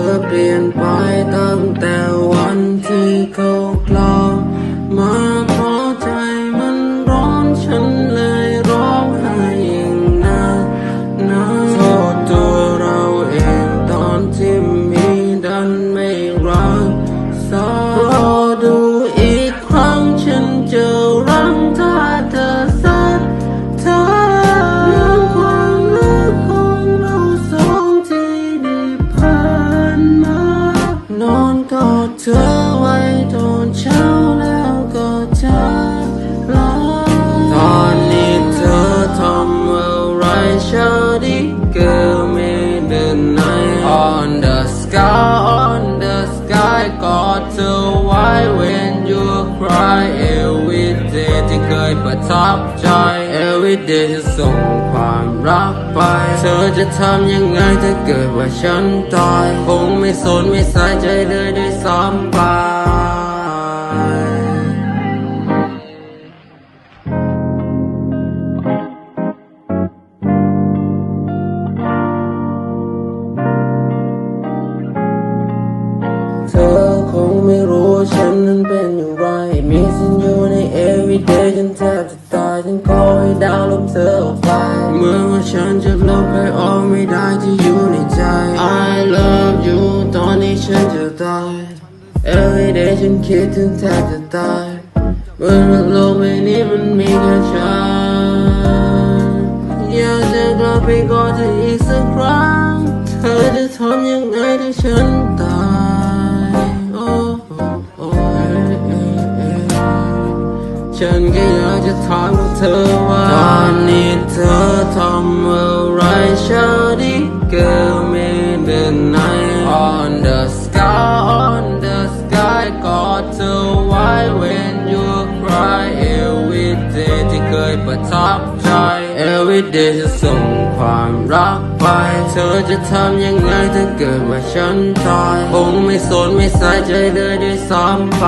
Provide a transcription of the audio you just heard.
อเปลี่ย ธอไว้ตอนเช้าแล้วก็จะลาตอนนี้เธอทำอะไรชาดิ Girl made the night on the sky on the sky กอดเธอไว้ when you cry every day ที่เคยประทับใจ every day จะส่งความรักไป เธอจะทำยังไงถ้าเกิดว่าฉันตาย ไม่สนไม่ใส่ใจเลยด้วยซ้ำไปเธอคงไม่รู้ฉันนั้นเป็นอย่างไร มีฉันอยู่ใน everyday ฉันแทบจะตาย ฉันขอให้ดาวลบเธอออกไป เมื่อว่าฉันจะลบไปออกไม่ได้ที่อยู่ everyday ฉันคิดถึงแทบจะตายเมื่อโลกใบนี้มันมีแค่ฉันอยากจะกลับไปกอดเธออีกสักครั้ง เธอจะทำยังไงถ้าฉันตายโอ้โอ้ฉันแค่อยากจะถามกับเธอว่าตอนนี้เธอทำอะไรชาดิ when you cry every day ที่เคยประทับใจ every day จะส่งความรักไป เธอจะทำยังไงถ้าเกิดว่าฉันตายคงไม่สนไม่ใส่ใจเลยด้วยซ้ำไป